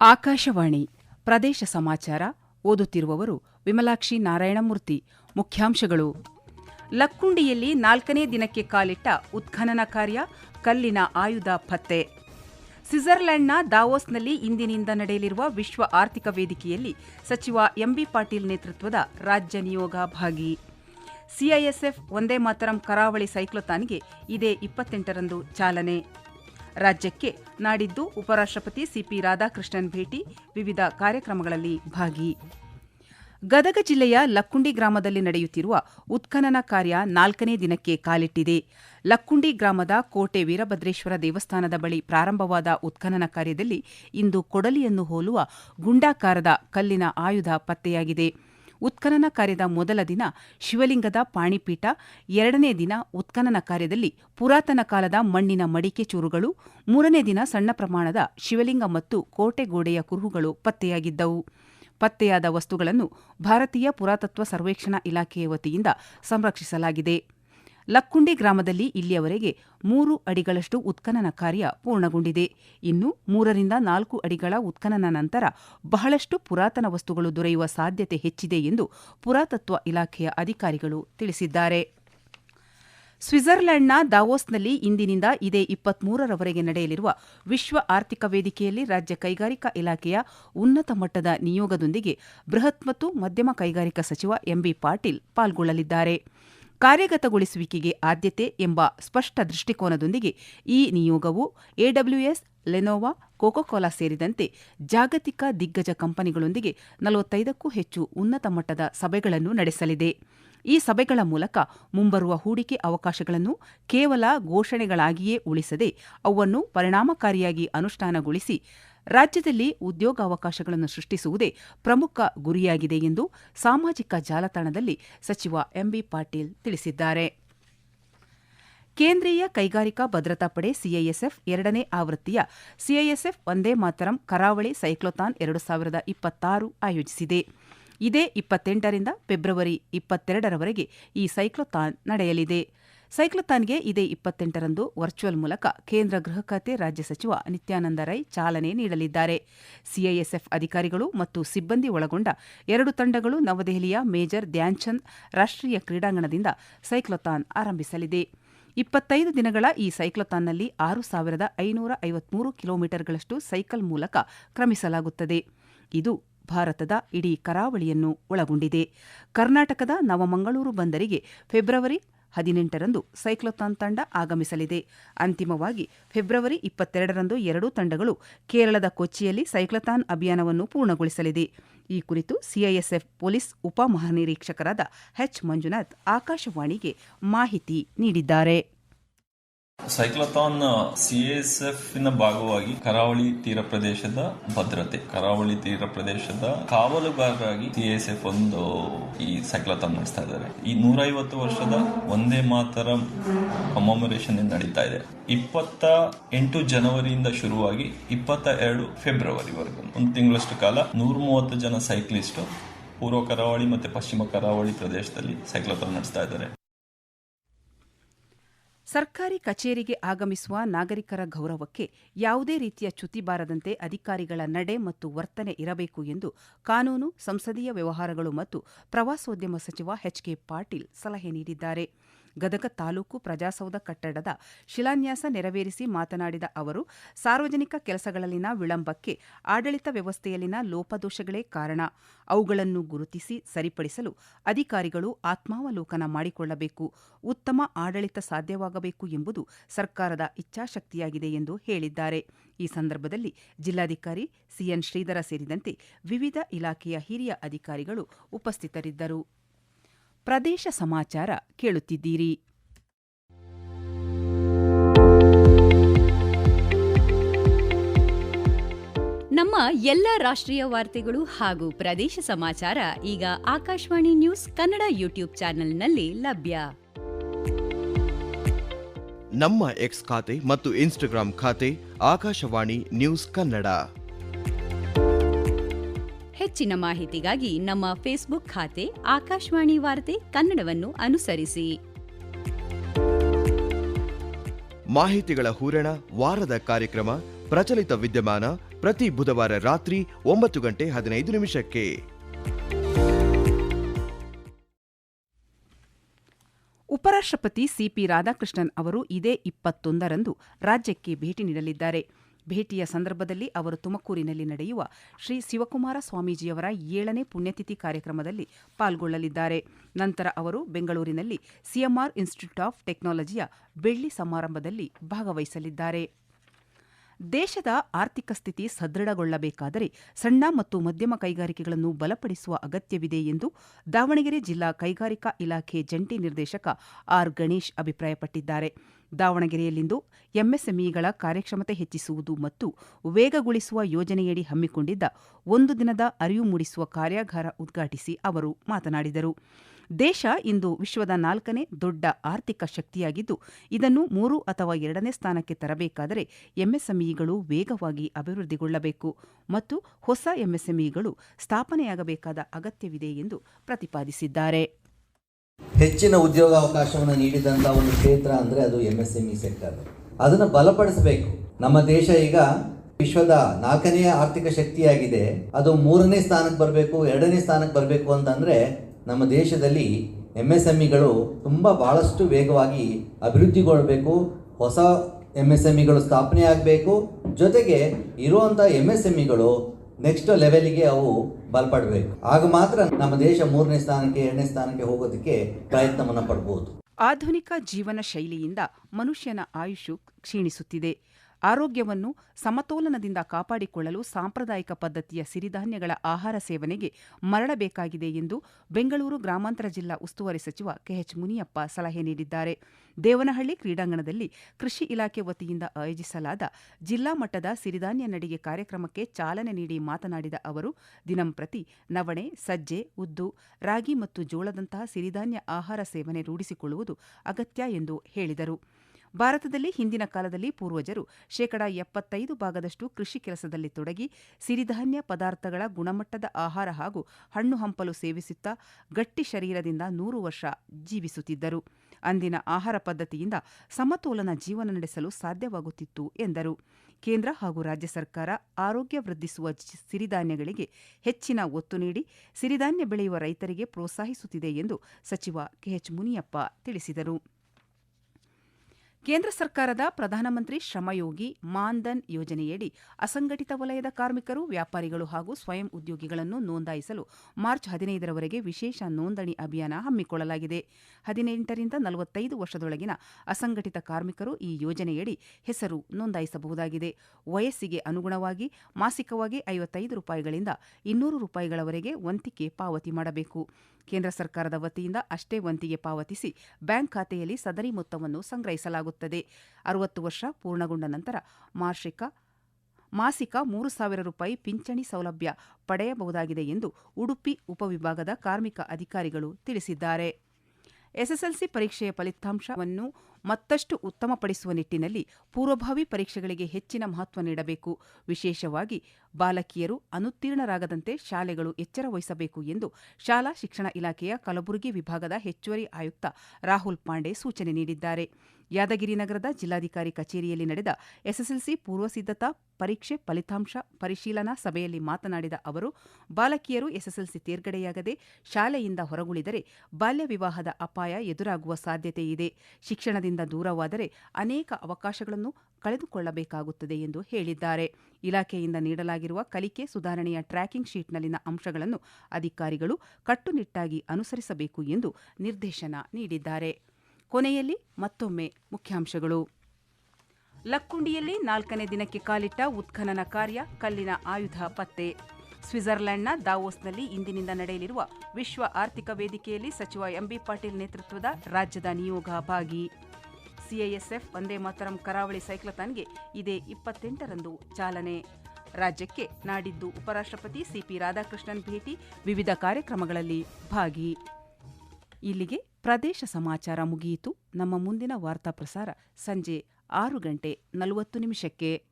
ಆಕಾಶವಾಣಿ ಪ್ರದೇಶ ಸಮಾಚಾರ ಓದುತ್ತಿರುವವರು ವಿಮಲಾಕ್ಷಿ ನಾರಾಯಣಮೂರ್ತಿ. ಮುಖ್ಯಾಂಶಗಳು. ಲಕ್ಕುಂಡಿಯಲ್ಲಿ ನಾಲ್ಕನೇ ದಿನಕ್ಕೆ ಕಾಲಿಟ್ಟ ಉತ್ಖನನ ಕಾರ್ಯ, ಕಲ್ಲಿನ ಆಯುಧ ಪತ್ತೆ. ಸ್ವಿಟ್ಜರ್ಲೆಂಡ್ನ ದಾವೋಸ್ನಲ್ಲಿ ಇಂದಿನಿಂದ ನಡೆಯಲಿರುವ ವಿಶ್ವ ಆರ್ಥಿಕ ವೇದಿಕೆಯಲ್ಲಿ ಸಚಿವ ಎಂಬಿ ಪಾಟೀಲ್ ನೇತೃತ್ವದ ರಾಜ್ಯ ನಿಯೋಗ ಭಾಗಿ. ಸಿಐಎಸ್ಎಫ್ ಒಂದೇ ಮಾತರಂ ಕರಾವಳಿ ಸೈಕ್ಲೋಥಾನ್ಗೆ ಇದೇ ಇಪ್ಪತ್ತೆಂಟರಂದು ಚಾಲನೆ. ರಾಜ್ಯಕ್ಕೆ ನಾಡಿದ್ದು ಉಪರಾಷ್ಟ್ರಪತಿ ಸಿಪಿ ರಾಧಾಕೃಷ್ಣನ್ ಭೇಟಿ, ವಿವಿಧ ಕಾರ್ಯಕ್ರಮಗಳಲ್ಲಿ ಭಾಗಿ. ಗದಗ ಜಿಲ್ಲೆಯ ಲಕ್ಕುಂಡಿ ಗ್ರಾಮದಲ್ಲಿ ನಡೆಯುತ್ತಿರುವ ಉತ್ಖನನ ಕಾರ್ಯ ನಾಲ್ಕನೇ ದಿನಕ್ಕೆ ಕಾಲಿಟ್ಟಿದೆ. ಲಕ್ಕುಂಡಿ ಗ್ರಾಮದ ಕೋಟೆ ವೀರಭದ್ರೇಶ್ವರ ದೇವಸ್ಥಾನದ ಬಳಿ ಪ್ರಾರಂಭವಾದ ಉತ್ಖನನ ಕಾರ್ಯದಲ್ಲಿ ಇಂದು ಕೊಡಲಿಯನ್ನು ಹೋಲುವ ಗುಂಡಾಕಾರದ ಕಲ್ಲಿನ ಆಯುಧ ಪತ್ತೆಯಾಗಿದೆ. ಉತ್ಖನನ ಕಾರ್ಯದ ಮೊದಲ ದಿನ ಶಿವಲಿಂಗದ ಪಾಣಿಪೀಠ, ಎರಡನೇ ದಿನ ಉತ್ಖನನ ಕಾರ್ಯದಲ್ಲಿ ಪುರಾತನ ಕಾಲದ ಮಣ್ಣಿನ ಮಡಿಕೆ ಚೂರುಗಳು, ಮೂರನೇ ದಿನ ಸಣ್ಣ ಪ್ರಮಾಣದ ಶಿವಲಿಂಗ ಮತ್ತು ಕೋಟೆ ಗೋಡೆಯ ಕುರುಹುಗಳು ಪತ್ತೆಯಾಗಿದ್ದವು. ಪತ್ತೆಯಾದ ವಸ್ತುಗಳನ್ನು ಭಾರತೀಯ ಪುರಾತತ್ವ ಸರ್ವೇಕ್ಷಣಾ ಇಲಾಖೆಯ ವತಿಯಿಂದ ಸಂರಕ್ಷಿಸಲಾಗಿದೆ. ಲಕ್ಕುಂಡಿ ಗ್ರಾಮದಲ್ಲಿ ಇಲ್ಲಿಯವರೆಗೆ ಮೂರು ಅಡಿಗಳಷ್ಟು ಉತ್ಖನನ ಕಾರ್ಯ ಪೂರ್ಣಗೊಂಡಿದೆ. ಇನ್ನು ಮೂರರಿಂದ ನಾಲ್ಕು ಅಡಿಗಳ ಉತ್ಖನನ ನಂತರ ಬಹಳಷ್ಟು ಪುರಾತನ ವಸ್ತುಗಳು ದೊರೆಯುವ ಸಾಧ್ಯತೆ ಹೆಚ್ಚಿದೆ ಎಂದು ಪುರಾತತ್ವ ಇಲಾಖೆಯ ಅಧಿಕಾರಿಗಳು ತಿಳಿಸಿದ್ದಾರೆ. ಸ್ವಿಟ್ಜರ್ಲೆಂಡ್ನ ದಾವೋಸ್ನಲ್ಲಿ ಇಂದಿನಿಂದ ಇದೇ ಇಪ್ಪತ್ಮೂರರವರೆಗೆ ನಡೆಯಲಿರುವ ವಿಶ್ವ ಆರ್ಥಿಕ ವೇದಿಕೆಯಲ್ಲಿ ರಾಜ್ಯ ಕೈಗಾರಿಕಾ ಇಲಾಖೆಯ ಉನ್ನತ ಮಟ್ಟದ ನಿಯೋಗದೊಂದಿಗೆ ಬೃಹತ್ ಮತ್ತು ಮಧ್ಯಮ ಕೈಗಾರಿಕಾ ಸಚಿವ ಎಂಬಿ ಪಾಟೀಲ್ ಪಾಲ್ಗೊಳ್ಳಲಿದ್ದಾರೆ. ಕಾರ್ಯಗತಗೊಳಿಸುವಿಕೆಗೆ ಆದ್ಯತೆ ಎಂಬ ಸ್ಪಷ್ಟ ದೃಷ್ಟಿಕೋನದೊಂದಿಗೆ ಈ ನಿಯೋಗವು ಎಡಬ್ಲ್ಯೂಎಸ್, ಲೆನೋವಾ, ಕೋಕೋಕೋಲಾ ಸೇರಿದಂತೆ ಜಾಗತಿಕ ದಿಗ್ಗಜ ಕಂಪನಿಗಳೊಂದಿಗೆ ನಲವತ್ತೈದಕ್ಕೂ ಹೆಚ್ಚು ಉನ್ನತ ಮಟ್ಟದ ಸಭೆಗಳನ್ನು ನಡೆಸಲಿದೆ. ಈ ಸಭೆಗಳ ಮೂಲಕ ಮುಂಬರುವ ಹೂಡಿಕೆ ಅವಕಾಶಗಳನ್ನು ಕೇವಲ ಘೋಷಣೆಗಳಾಗಿಯೇ ಉಳಿಸದೆ ಅವನ್ನು ಪರಿಣಾಮಕಾರಿಯಾಗಿ ಅನುಷ್ಠಾನಗೊಳಿಸಿ ರಾಜ್ಯದಲ್ಲಿ ಉದ್ಯೋಗಾವಕಾಶಗಳನ್ನು ಸೃಷ್ಟಿಸುವುದೇ ಪ್ರಮುಖ ಗುರಿಯಾಗಿದೆ ಎಂದು ಸಾಮಾಜಿಕ ಜಾಲತಾಣದಲ್ಲಿ ಸಚಿವ ಎಂಬಿ ಪಾಟೀಲ್ ತಿಳಿಸಿದ್ದಾರೆ. ಕೇಂದ್ರೀಯ ಕೈಗಾರಿಕಾ ಭದ್ರತಾ ಪಡೆ ಸಿಐಎಸ್ಎಫ್ ಎರಡನೇ ಆವೃತ್ತಿಯ ಸಿಐಎಸ್ಎಫ್ ಒಂದೇ ಮಾತರಂ ಕರಾವಳಿ ಸೈಕ್ಲೋಥಾನ್ ಎರಡು ಸಾವಿರದ ಇಪ್ಪತ್ತಾರು ಆಯೋಜಿಸಿದೆ. ಇದೇ ಇಪ್ಪತ್ತೆಂಟರಿಂದ ಫೆಬ್ರವರಿ ಇಪ್ಪತ್ತೆರಡರವರೆಗೆ ಈ ಸೈಕ್ಲೋಥಾನ್ ನಡೆಯಲಿದೆ. ಸೈಕ್ಲೋಥಾನ್ಗೆ ಇದೇ ಇಪ್ಪತ್ತೆಂಟರಂದು ವರ್ಚುವಲ್ ಮೂಲಕ ಕೇಂದ್ರ ಗೃಹ ಖಾತೆ ರಾಜ್ಯ ಸಚಿವ ನಿತ್ಯಾನಂದ ರೈ ಚಾಲನೆ ನೀಡಲಿದ್ದಾರೆ. ಸಿಐಎಸ್ಎಫ್ ಅಧಿಕಾರಿಗಳು ಮತ್ತು ಸಿಬ್ಬಂದಿ ಒಳಗೊಂಡ ಎರಡು ತಂಡಗಳು ನವದೆಹಲಿಯ ಮೇಜರ್ ಧ್ಯಾನ್ಚಂದ್ ರಾಷ್ಟ್ರೀಯ ಕ್ರೀಡಾಂಗಣದಿಂದ ಸೈಕ್ಲೋಥಾನ್ ಆರಂಭಿಸಲಿದೆ. ಇಪ್ಪತ್ತೈದು ದಿನಗಳ ಈ ಸೈಕ್ಲೋಥಾನ್ನಲ್ಲಿ ಆರು ಸಾವಿರದ ಐನೂರ ಐವತ್ಮೂರು ಕಿಲೋಮೀಟರ್ಗಳಷ್ಟು ಸೈಕಲ್ ಮೂಲಕ ಕ್ರಮಿಸಲಾಗುತ್ತದೆ. ಇದು ಭಾರತದ ಇಡೀ ಕರಾವಳಿಯನ್ನು ಒಳಗೊಂಡಿದೆ. ಕರ್ನಾಟಕದ ನವಮಂಗಳೂರು ಬಂದರಿಗೆ ಫೆಬ್ರವರಿ ಹದಿನೆಂಟರಂದು ಸೈಕ್ಲೋಥಾನ್ ತಂಡ ಆಗಮಿಸಲಿದೆ. ಅಂತಿಮವಾಗಿ ಫೆಬ್ರವರಿ ಇಪ್ಪತ್ತೆರಡರಂದು ಎರಡೂ ತಂಡಗಳು ಕೇರಳದ ಕೊಚ್ಚಿಯಲ್ಲಿ ಸೈಕ್ಲೋಥಾನ್ ಅಭಿಯಾನವನ್ನು ಪೂರ್ಣಗೊಳಿಸಲಿದೆ. ಈ ಕುರಿತು ಸಿಐಎಸ್ಎಫ್ ಪೊಲೀಸ್ ಉಪಮಹಾನಿರೀಕ್ಷಕರಾದ ಎಚ್ ಮಂಜುನಾಥ್ ಆಕಾಶವಾಣಿಗೆ ಮಾಹಿತಿ ನೀಡಿದ್ದಾರೆ. ಸೈಕ್ಲಥಾನ್ ಸಿಎಸ್ಎಫ್ನ ಭಾಗವಾಗಿ ಕರಾವಳಿ ತೀರ ಪ್ರದೇಶದ ಭದ್ರತೆ, ಕರಾವಳಿ ತೀರ ಪ್ರದೇಶದ ಕಾವಲುಗಾರರಾಗಿ ಸಿಎಸ್ಎಫ್ ಒಂದು ಈ ಸೈಕ್ಲೋಥಾನ್ ನಡೆಸ್ತಾ ಇದ್ದಾರೆ. ಈ ನೂರೈವತ್ತು ವರ್ಷದ ಒಂದೇ ಮಾತರ ಕಮಾಮರೇಷನ್ ನಡೀತಾ ಇದೆ. ಇಪ್ಪತ್ತ ಎಂಟು ಜನವರಿಯಿಂದ ಶುರುವಾಗಿ ಇಪ್ಪತ್ತ ಎರಡು ಫೆಬ್ರವರಿವರೆಗೂ ಒಂದು ತಿಂಗಳಷ್ಟು ಕಾಲ ನೂರ ಮೂವತ್ತು ಜನ ಸೈಕ್ಲಿಸ್ಟ್ ಪೂರ್ವ ಕರಾವಳಿ ಮತ್ತೆ ಪಶ್ಚಿಮ ಕರಾವಳಿ ಪ್ರದೇಶದಲ್ಲಿ ಸೈಕ್ಲೋಥಾನ್ ನಡೆಸ್ತಾ ಇದ್ದಾರೆ. ಸರ್ಕಾರಿ ಕಚೇರಿಗೆ ಆಗಮಿಸುವ ನಾಗರಿಕರ ಗೌರವಕ್ಕೆ ಯಾವುದೇ ರೀತಿಯ ಚ್ಯುತಿ ಬಾರದಂತೆ ಅಧಿಕಾರಿಗಳ ನಡೆ ಮತ್ತು ವರ್ತನೆ ಇರಬೇಕು ಎಂದು ಕಾನೂನು, ಸಂಸದೀಯ ವ್ಯವಹಾರಗಳು ಮತ್ತು ಪ್ರವಾಸೋದ್ಯಮ ಸಚಿವ ಎಚ್ಕೆ ಪಾಟೀಲ್ ಸಲಹೆ ನೀಡಿದ್ದಾರೆ. ಗದಗ ತಾಲೂಕು ಪ್ರಜಾಸೌಧ ಕಟ್ಟಡದ ಶಿಲಾನ್ಯಾಸ ನೆರವೇರಿಸಿ ಮಾತನಾಡಿದ ಅವರು, ಸಾರ್ವಜನಿಕ ಕೆಲಸಗಳಲ್ಲಿನ ವಿಳಂಬಕ್ಕೆ ಆಡಳಿತ ವ್ಯವಸ್ಥೆಯಲ್ಲಿನ ಲೋಪದೋಷಗಳೇ ಕಾರಣ. ಅವುಗಳನ್ನು ಗುರುತಿಸಿ ಸರಿಪಡಿಸಲು ಅಧಿಕಾರಿಗಳು ಆತ್ಮಾವಲೋಕನ ಮಾಡಿಕೊಳ್ಳಬೇಕು. ಉತ್ತಮ ಆಡಳಿತ ಸಾಧ್ಯವಾಗಬೇಕು ಎಂಬುದು ಸರ್ಕಾರದ ಇಚ್ಛಾಶಕ್ತಿಯಾಗಿದೆ ಎಂದು ಹೇಳಿದ್ದಾರೆ. ಈ ಸಂದರ್ಭದಲ್ಲಿ ಜಿಲ್ಲಾಧಿಕಾರಿ ಸಿಎನ್ ಶ್ರೀಧರ ಸೇರಿದಂತೆ ವಿವಿಧ ಇಲಾಖೆಯ ಹಿರಿಯ ಅಧಿಕಾರಿಗಳು ಉಪಸ್ಥಿತರಿದ್ದರು. ಪ್ರದೇಶ ಸಮಾಚಾರ ಕೇಳುತ್ತಿದ್ದೀರಿ. ನಮ್ಮ ಎಲ್ಲ ರಾಷ್ಟ್ರೀಯ ವಾರ್ತೆಗಳು ಹಾಗೂ ಪ್ರದೇಶ ಸಮಾಚಾರ ಈಗ ಆಕಾಶವಾಣಿ ನ್ಯೂಸ್ ಕನ್ನಡ ಯೂಟ್ಯೂಬ್ ಚಾನೆಲ್ನಲ್ಲಿ ಲಭ್ಯ. ನಮ್ಮ ಎಕ್ಸ್ ಖಾತೆ ಮತ್ತು ಇನ್ಸ್ಟಾಗ್ರಾಂ ಖಾತೆ ಆಕಾಶವಾಣಿ ನ್ಯೂಸ್ ಕನ್ನಡ. ಹೆಚ್ಚಿನ ಮಾಹಿತಿಗಾಗಿ ನಮ್ಮ ಫೇಸ್ಬುಕ್ ಖಾತೆ ಆಕಾಶವಾಣಿ ವಾರ್ತೆ ಕನ್ನಡವನ್ನು ಅನುಸರಿಸಿ. ಮಾಹಿತಿಗಳ ಹೂರಣ ವಾರದ ಕಾರ್ಯಕ್ರಮ ಪ್ರಚಲಿತ ವಿದ್ಯಮಾನ ಪ್ರತಿ ಬುಧವಾರ ರಾತ್ರಿ ಒಂಬತ್ತು ಗಂಟೆ ಹದಿನೈದು ನಿಮಿಷಕ್ಕೆ. ಉಪರಾಷ್ಟ್ರಪತಿ ಸಿಪಿ ರಾಧಾಕೃಷ್ಣನ್ ಅವರು ಇದೇ ಇಪ್ಪತ್ತೊಂದರಂದು ರಾಜ್ಯಕ್ಕೆ ಭೇಟಿ ನೀಡಲಿದ್ದಾರೆ. ಭೇಟಿಯ ಸಂದರ್ಭದಲ್ಲಿ ಅವರು ತುಮಕೂರಿನಲ್ಲಿ ನಡೆಯುವ ಶ್ರೀ ಶಿವಕುಮಾರ ಸ್ವಾಮೀಜಿಯವರ ಏಳನೇ ಪುಣ್ಯತಿಥಿ ಕಾರ್ಯಕ್ರಮದಲ್ಲಿ ಪಾಲ್ಗೊಳ್ಳಲಿದ್ದಾರೆ. ನಂತರ ಅವರು ಬೆಂಗಳೂರಿನಲ್ಲಿ ಸಿಎಂಆರ್ ಇನ್ಸ್ಟಿಟ್ಯೂಟ್ ಆಫ್ ಟೆಕ್ನಾಲಜಿಯ ಬೆಳ್ಳಿ ಸಮಾರಂಭದಲ್ಲಿ ಭಾಗವಹಿಸಲಿದ್ದಾರೆ. ದೇಶದ ಆರ್ಥಿಕ ಸ್ಥಿತಿ ಸದೃಢಗೊಳ್ಳಬೇಕಾದರೆ ಸಣ್ಣ ಮತ್ತು ಮಧ್ಯಮ ಕೈಗಾರಿಕೆಗಳನ್ನು ಬಲಪಡಿಸುವ ಅಗತ್ಯವಿದೆ ಎಂದು ದಾವಣಗೆರೆ ಜಿಲ್ಲಾ ಕೈಗಾರಿಕಾ ಇಲಾಖೆ ಜಂಟಿ ನಿರ್ದೇಶಕ ಆರ್ ಗಣೇಶ್ ಅಭಿಪ್ರಾಯಪಟ್ಟಿದ್ದಾರೆ. ದಾವಣಗೆರೆಯಲ್ಲಿಂದು ಎಂಎಸ್ಎಂಇಗಳ ಕಾರ್ಯಕ್ಷಮತೆ ಹೆಚ್ಚಿಸುವುದು ಮತ್ತು ವೇಗಗೊಳಿಸುವ ಯೋಜನೆಯಡಿ ಹಮ್ಮಿಕೊಂಡಿದ್ದ ಒಂದು ದಿನದ ಅರಿವು ಮೂಡಿಸುವ ಕಾರ್ಯಾಗಾರ ಉದ್ಘಾಟಿಸಿ ಅವರು ಮಾತನಾಡಿದರು. ದೇಶ ಇಂದು ವಿಶ್ವದ ನಾಲ್ಕನೇ ದೊಡ್ಡ ಆರ್ಥಿಕ ಶಕ್ತಿಯಾಗಿದ್ದು, ಇದನ್ನು ಮೂರು ಅಥವಾ ಎರಡನೇ ಸ್ಥಾನಕ್ಕೆ ತರಬೇಕಾದರೆ ಎಂಎಸ್ಎಂಇಗಳು ವೇಗವಾಗಿ ಅಭಿವೃದ್ಧಿಗೊಳ್ಳಬೇಕು ಮತ್ತು ಹೊಸ ಎಂಎಸ್ಎಂಇಗಳು ಸ್ಥಾಪನೆಯಾಗಬೇಕಾದ ಅಗತ್ಯವಿದೆ ಎಂದು ಪ್ರತಿಪಾದಿಸಿದ್ದಾರೆ. ಹೆಚ್ಚಿನ ಉದ್ಯೋಗಾವಕಾಶವನ್ನು ನೀಡಿದಂಥ ಒಂದು ಕ್ಷೇತ್ರ ಅಂದರೆ ಅದು ಎಂಎಸ್ಎಂಇ ಸೆಕ್ಟರ್ ಅದನ್ನು ಬಲಪಡಿಸಬೇಕು. ನಮ್ಮ ದೇಶ ಈಗ ವಿಶ್ವದ ನಾಲ್ಕನೆಯ ಆರ್ಥಿಕ ಶಕ್ತಿಯಾಗಿದೆ. ಅದು ಮೂರನೇ ಸ್ಥಾನಕ್ಕೆ ಬರಬೇಕು, ಎರಡನೇ ಸ್ಥಾನಕ್ಕೆ ಬರಬೇಕು ಅಂತಂದರೆ ನಮ್ಮ ದೇಶದಲ್ಲಿ ಎಂ ಎಸ್ ಎಂ ಇಗಳು ತುಂಬ ಭಾಳಷ್ಟು ವೇಗವಾಗಿ ಅಭಿವೃದ್ಧಿಗೊಳ್ಳಬೇಕು ಹೊಸ ಎಂ ಎಸ್ ಎಂ ಇಗಳು ಸ್ಥಾಪನೆ ಆಗಬೇಕು, ಜೊತೆಗೆ ಇರುವಂಥ ಎಂ ಎಸ್ ಎಂ ಇಗಳು ನೆಕ್ಸ್ಟ್ ಲೆವೆಲಿಗೆ ಅವು ಬಲಪಡಬೇಕು. ಆಗ ಮಾತ್ರ ನಮ್ಮ ದೇಶ ಮೂರನೇ ಸ್ಥಾನಕ್ಕೆ, ಎರಡನೇ ಸ್ಥಾನಕ್ಕೆ ಹೋಗೋದಕ್ಕೆ ಪ್ರಯತ್ನವನ್ನು ಪಡ್ಬೋದು. ಆಧುನಿಕ ಜೀವನ ಶೈಲಿಯಿಂದ ಮನುಷ್ಯನ ಆಯುಷು ಕ್ಷೀಣಿಸುತ್ತಿದೆ. ಆರೋಗ್ಯವನ್ನು ಸಮತೋಲನದಿಂದ ಕಾಪಾಡಿಕೊಳ್ಳಲು ಸಾಂಪ್ರದಾಯಿಕ ಪದ್ಧತಿಯ ಸಿರಿಧಾನ್ಯಗಳ ಆಹಾರ ಸೇವನೆಗೆ ಮರಳಬೇಕಾಗಿದೆ ಎಂದು ಬೆಂಗಳೂರು ಗ್ರಾಮಾಂತರ ಜಿಲ್ಲಾ ಉಸ್ತುವಾರಿ ಸಚಿವ ಕೆಎಚ್ ಮುನಿಯಪ್ಪ ಸಲಹೆ ನೀಡಿದ್ದಾರೆ. ದೇವನಹಳ್ಳಿ ಕ್ರೀಡಾಂಗಣದಲ್ಲಿ ಕೃಷಿ ಇಲಾಖೆ ವತಿಯಿಂದ ಆಯೋಜಿಸಲಾದ ಜಿಲ್ಲಾ ಮಟ್ಟದ ಸಿರಿಧಾನ್ಯ ನಡಿಗೆ ಕಾರ್ಯಕ್ರಮಕ್ಕೆ ಚಾಲನೆ ನೀಡಿ ಮಾತನಾಡಿದ ಅವರು ದಿನಂಪ್ರತಿ ನವಣೆ, ಸಜ್ಜೆ, ಉದ್ದು, ರಾಗಿ ಮತ್ತು ಜೋಳದಂತಹ ಸಿರಿಧಾನ್ಯ ಆಹಾರ ಸೇವನೆ ರೂಢಿಸಿಕೊಳ್ಳುವುದು ಅಗತ್ಯ ಎಂದು ಹೇಳಿದರು. ಭಾರತದಲ್ಲಿ ಹಿಂದಿನ ಕಾಲದಲ್ಲಿ ಪೂರ್ವಜರು ಶೇಕಡ ಎಪ್ಪತ್ತೈದು ಭಾಗದಷ್ಟು ಕೃಷಿ ಕೆಲಸದಲ್ಲಿ ತೊಡಗಿ, ಸಿರಿಧಾನ್ಯ ಪದಾರ್ಥಗಳ ಗುಣಮಟ್ಟದ ಆಹಾರ ಹಾಗೂ ಹಣ್ಣು ಹಂಪಲು ಸೇವಿಸುತ್ತಾ ಗಟ್ಟಿ ಶರೀರದಿಂದ ನೂರು ವರ್ಷ ಜೀವಿಸುತ್ತಿದ್ದರು. ಅಂದಿನ ಆಹಾರ ಪದ್ಧತಿಯಿಂದ ಸಮತೋಲನ ಜೀವನ ನಡೆಸಲು ಸಾಧ್ಯವಾಗುತ್ತಿತ್ತು ಎಂದರು. ಕೇಂದ್ರ ಹಾಗೂ ರಾಜ್ಯ ಸರ್ಕಾರ ಆರೋಗ್ಯ ವೃದ್ಧಿಸುವ ಸಿರಿಧಾನ್ಯಗಳಿಗೆ ಹೆಚ್ಚಿನ ಒತ್ತು ನೀಡಿ, ಸಿರಿಧಾನ್ಯ ಬೆಳೆಯುವ ರೈತರಿಗೆ ಪ್ರೋತ್ಸಾಹಿಸುತ್ತಿದೆ ಎಂದು ಸಚಿವ ಕೆಎಚ್ ಮುನಿಯಪ್ಪ ತಿಳಿಸಿದರು. ಕೇಂದ್ರ ಸರ್ಕಾರದ ಪ್ರಧಾನಮಂತ್ರಿ ಶ್ರಮಯೋಗಿ ಮಾನ್ಧನ್ ಯೋಜನೆಯಡಿ ಅಸಂಘಟಿತ ವಲಯದ ಕಾರ್ಮಿಕರು, ವ್ಯಾಪಾರಿಗಳು ಹಾಗೂ ಸ್ವಯಂ ಉದ್ಯೋಗಿಗಳನ್ನು ನೋಂದಾಯಿಸಲು ಮಾರ್ಚ್ ಹದಿನೈದರವರೆಗೆ ವಿಶೇಷ ನೋಂದಣಿ ಅಭಿಯಾನ ಹಮ್ಮಿಕೊಳ್ಳಲಾಗಿದೆ. ಹದಿನೆಂಟರಿಂದ ನಲವತ್ತೈದು ವರ್ಷದೊಳಗಿನ ಅಸಂಘಟಿತ ಕಾರ್ಮಿಕರು ಈ ಯೋಜನೆಯಡಿ ಹೆಸರು ನೋಂದಾಯಿಸಬಹುದಾಗಿದೆ. ವಯಸ್ಸಿಗೆ ಅನುಗುಣವಾಗಿ ಮಾಸಿಕವಾಗಿ ಐವತ್ತೈದು ರೂಪಾಯಿಗಳಿಂದ ಇನ್ನೂರು ರೂಪಾಯಿಗಳವರೆಗೆ ವಂತಿಕೆ ಪಾವತಿ ಮಾಡಬೇಕು. ಕೇಂದ್ರ ಸರ್ಕಾರದ ವತಿಯಿಂದ ಅಷ್ಟೇ ವಂತಿಗೆ ಪಾವತಿಸಿ ಬ್ಯಾಂಕ್ ಖಾತೆಯಲ್ಲಿ ಸದರಿ ಮೊತ್ತವನ್ನು ಸಂಗ್ರಹಿಸಲಾಗುತ್ತದೆ. ಅರವತ್ತು ವರ್ಷ ಪೂರ್ಣಗೊಂಡ ನಂತರ ಮಾಸಿಕ ಮಾಸಿಕ ಮೂರು ಸಾವಿರ ರೂಪಾಯಿ ಪಿಂಚಣಿ ಸೌಲಭ್ಯ ಪಡೆಯಬಹುದಾಗಿದೆ ಎಂದು ಉಡುಪಿ ಉಪವಿಭಾಗದ ಕಾರ್ಮಿಕ ಅಧಿಕಾರಿಗಳು ತಿಳಿಸಿದ್ದಾರೆ. ಎಸ್ಎಸ್ಎಲ್ಸಿ ಪರೀಕ್ಷೆಯ ಫಲಿತಾಂಶವನ್ನು ಮತ್ತಷ್ಟು ಉತ್ತಮಪಡಿಸುವ ನಿಟ್ಟಿನಲ್ಲಿ ಪೂರ್ವಭಾವಿ ಪರೀಕ್ಷೆಗಳಿಗೆ ಹೆಚ್ಚಿನ ಮಹತ್ವ ನೀಡಬೇಕು. ವಿಶೇಷವಾಗಿ ಬಾಲಕಿಯರು ಅನುತ್ತೀರ್ಣರಾಗದಂತೆ ಶಾಲೆಗಳು ಎಚ್ಚರ ವಹಿಸಬೇಕು ಎಂದು ಶಾಲಾ ಶಿಕ್ಷಣ ಇಲಾಖೆಯ ಕಲಬುರಗಿ ವಿಭಾಗದ ಹೆಚ್ಚುವರಿ ಆಯುಕ್ತ ರಾಹುಲ್ ಪಾಂಡೆ ಸೂಚನೆ ನೀಡಿದ್ದಾರೆ. ಯಾದಗಿರಿ ನಗರದ ಜಿಲ್ಲಾಧಿಕಾರಿ ಕಚೇರಿಯಲ್ಲಿ ನಡೆದ ಎಸ್ಎಸ್ಎಲ್ಸಿ ಪೂರ್ವಸಿದ್ಧತಾ ಪರೀಕ್ಷೆ ಫಲಿತಾಂಶ ಪರಿಶೀಲನಾ ಸಭೆಯಲ್ಲಿ ಮಾತನಾಡಿದ ಅವರು, ಬಾಲಕಿಯರು ಎಸ್ಎಸ್ಎಲ್ಸಿ ತೇರ್ಗಡೆಯಾಗದೆ ಶಾಲೆಯಿಂದ ಹೊರಗುಳಿದರೆ ಬಾಲ್ಯ ವಿವಾಹದ ಅಪಾಯ ಎದುರಾಗುವ ಸಾಧ್ಯತೆ ಇದೆ. ಶಿಕ್ಷಣದಿಂದ ದೂರವಾದರೆ ಅನೇಕ ಅವಕಾಶಗಳನ್ನು ಕಳೆದುಕೊಳ್ಳಬೇಕಾಗುತ್ತದೆ ಎಂದು ಹೇಳಿದ್ದಾರೆ. ಇಲಾಖೆಯಿಂದ ನೀಡಲಾಗಿರುವ ಕಲಿಕೆ ಸುಧಾರಣೆಯ ಟ್ರ್ಯಾಕಿಂಗ್ ಶೀಟ್ನಲ್ಲಿನ ಅಂಶಗಳನ್ನು ಅಧಿಕಾರಿಗಳು ಕಟ್ಟುನಿಟ್ಟಾಗಿ ಅನುಸರಿಸಬೇಕು ಎಂದು ನಿರ್ದೇಶನ ನೀಡಿದ್ದಾರೆ. ಕೊನೆಯಲ್ಲಿ ಮತ್ತೊಮ್ಮೆ ಮುಖ್ಯಾಂಶಗಳು. ಲಕ್ಕುಂಡಿಯಲ್ಲಿ ನಾಲ್ಕನೇ ದಿನಕ್ಕೆ ಕಾಲಿಟ್ಟ ಉತ್ಖನನ ಕಾರ್ಯ, ಕಲ್ಲಿನ ಆಯುಧ ಪತ್ತೆ. ಸ್ವಿಟ್ಜರ್ಲೆಂಡ್ನ ದಾವೋಸ್ನಲ್ಲಿ ಇಂದಿನಿಂದ ನಡೆಯಲಿರುವ ವಿಶ್ವ ಆರ್ಥಿಕ ವೇದಿಕೆಯಲ್ಲಿ ಸಚಿವ ಎಂಬಿ ಪಾಟೀಲ್ ನೇತೃತ್ವದ ರಾಜ್ಯದ ನಿಯೋಗ ಭಾಗಿ. ಸಿಐಎಸ್ಎಫ್ ವಂದೇ ಮಾತರಂ ಕರಾವಳಿ ಸೈಕ್ಲಥಾನ್ಗೆ ಇದೇ ಇಪ್ಪತ್ತೆಂಟರಂದು ಚಾಲನೆ. ರಾಜ್ಯಕ್ಕೆ ನಾಡಿದ್ದು ಉಪರಾಷ್ಟ್ರಪತಿ ಸಿಪಿ ರಾಧಾಕೃಷ್ಣನ್ ಭೇಟಿ, ವಿವಿಧ ಕಾರ್ಯಕ್ರಮಗಳಲ್ಲಿ ಭಾಗಿ. ಇಲ್ಲಿಗೆ ಪ್ರದೇಶ ಸಮಾಚಾರ ಮುಗಿಯಿತು. ನಮ್ಮ ಮುಂದಿನ ವಾರ್ತಾ ಪ್ರಸಾರ ಸಂಜೆ ಆರು ಗಂಟೆ ನಲವತ್ತು ನಿಮಿಷಕ್ಕೆ.